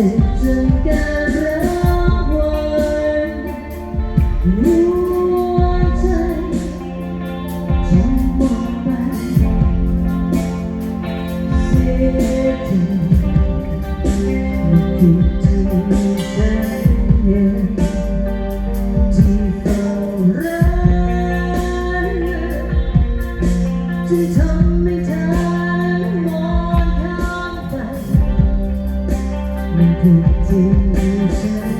จ็บการรักวันหัวใจยังบอกไปเสียทีมันอยู่ที่ใจเย็ที่เฝ้ารักที่ทำ you.